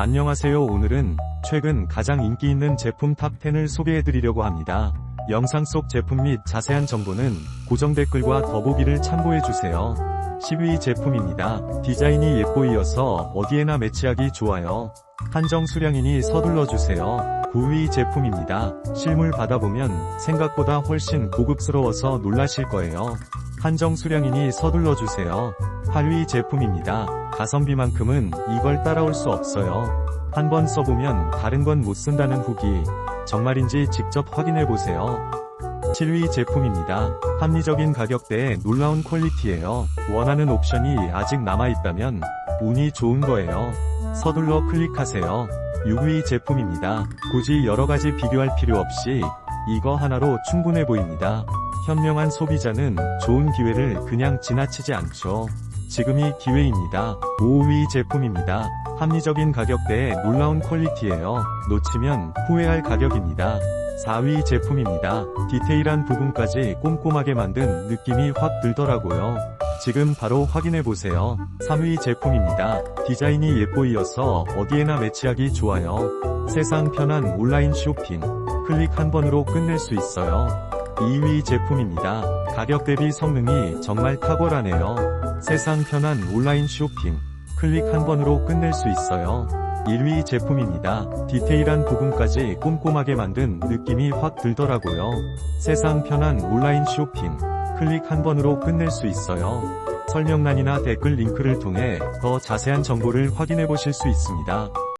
안녕하세요 오늘은 최근 가장 인기 있는 제품 탑10을 소개해드리려고 합니다. 영상 속 제품 및 자세한 정보는 고정 댓글과 더보기를 참고해주세요. 10위 제품입니다. 디자인이 예뻐이어서 어디에나 매치하기 좋아요. 한정 수량이니 서둘러주세요. 9위 제품입니다. 실물 받아보면 생각보다 훨씬 고급스러워서 놀라실 거예요. 한정 수량이니 서둘러주세요. 8위 제품입니다. 가성비만큼은 이걸 따라올 수 없어요. 한번 써보면 다른 건 못 쓴다는 후기. 정말인지 직접 확인해보세요. 7위 제품입니다. 합리적인 가격대에 놀라운 퀄리티예요. 원하는 옵션이 아직 남아있다면 운이 좋은 거예요. 서둘러 클릭하세요. 6위 제품입니다. 굳이 여러가지 비교할 필요 없이 이거 하나로 충분해 보입니다. 현명한 소비자는 좋은 기회를 그냥 지나치지 않죠. 지금이 기회입니다. 5위 제품입니다. 합리적인 가격대에 놀라운 퀄리티예요. 놓치면 후회할 가격입니다. 4위 제품입니다. 디테일한 부분까지 꼼꼼하게 만든 느낌이 확 들더라고요. 지금 바로 확인해보세요. 3위 제품입니다. 디자인이 예뻐이어서 어디에나 매치하기 좋아요. 세상 편한 온라인 쇼핑. 클릭 한 번으로 끝낼 수 있어요. 2위 제품입니다. 가격 대비 성능이 정말 탁월하네요. 세상 편한 온라인 쇼핑. 클릭 한 번으로 끝낼 수 있어요. 1위 제품입니다. 디테일한 부분까지 꼼꼼하게 만든 느낌이 확 들더라고요. 세상 편한 온라인 쇼핑. 클릭 한 번으로 끝낼 수 있어요. 설명란이나 댓글 링크를 통해 더 자세한 정보를 확인해 보실 수 있습니다.